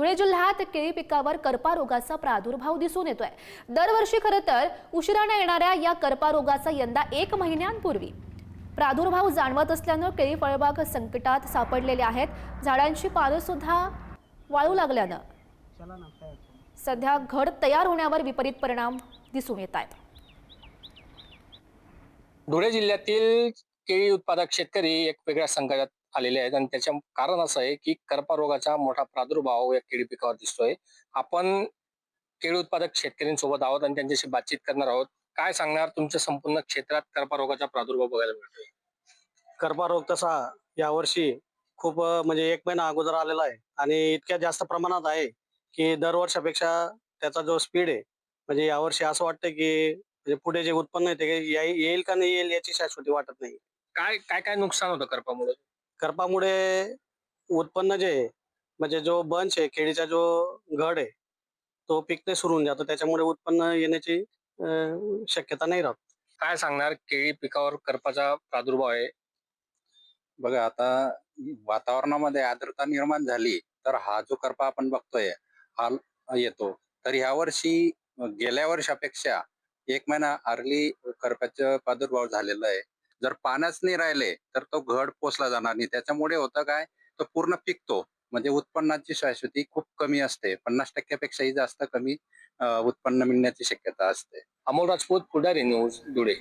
धुळे जिल्ह्यात केळी पिकावर करपा रोगाचा प्रादुर्भाव दिसून येतोय. दरवर्षी खरं तर उशिराने येणाऱ्या या करपा रोगाचा यंदा एक महिन्यांपूर्वी प्रादुर्भाव जाणवत असल्यानं केळी फळबाग संकटात सापडलेले आहेत. झाडांची पानं सुद्धा वाळू लागल्यानं सध्या घड तयार होण्यावर विपरीत परिणाम दिसून येत आहेत. धुळे जिल्ह्यातील केळी उत्पादक शेतकरी एक वेगळ्या संकटात आलेले आहेत. आणि त्याच्या कारण असं आहे की करपा रोगाचा मोठा प्रादुर्भाव या केळी पिकावर दिसतोय. आपण केळी उत्पादक शेतकऱ्यांसोबत आहोत आणि त्यांच्याशी बातचीत करणार आहोत. काय सांगणार? तुमच्या संपूर्ण क्षेत्रात करपा रोगाचा प्रादुर्भाव बघायला मिळतोय. करपा रोग तसा यावर्षी खूप म्हणजे एक महिना अगोदर आलेला आहे. आणि इतक्या जास्त प्रमाणात आहे की दरवर्षापेक्षा त्याचा जो स्पीड आहे म्हणजे यावर्षी असं वाटतं की म्हणजे पुढे जे उत्पन्न आहे ते येईल का नाही येईल याची शाश्वती वाटत नाही. काय काय काय नुकसान होतं करपामुळे? करपामुळे उत्पन्न जे आहे म्हणजे जो बंच आहे केळीचा जो घड आहे तो पिकणे सुरू होऊन जातो. त्याच्यामुळे उत्पन्न येण्याची अं, शक्यता नाही राहत. काय सांगणार? केळी पिकावर करपाचा प्रादुर्भाव आहे. बघा आता वातावरणामध्ये आर्द्रता निर्माण झाली तर हा जो करपा आपण बघतोय हा येतो. तर ह्या वर्षी गेल्या वर्षापेक्षा एक महिना अर्ली करप्याचा प्रादुर्भाव झालेला आहे. जर पाण्याच नाही राहिले तर तो घड पोचला जाणार नाही. त्याच्यामुळे होतं काय? तो पूर्ण पिकतो. म्हणजे उत्पन्नाची शाश्वती खूप कमी असते. पन्नास टक्क्यापेक्षाही जास्त कमी उत्पन्न मिळण्याची शक्यता असते. अमोल राजपूत पुढारी न्यूज धुळे.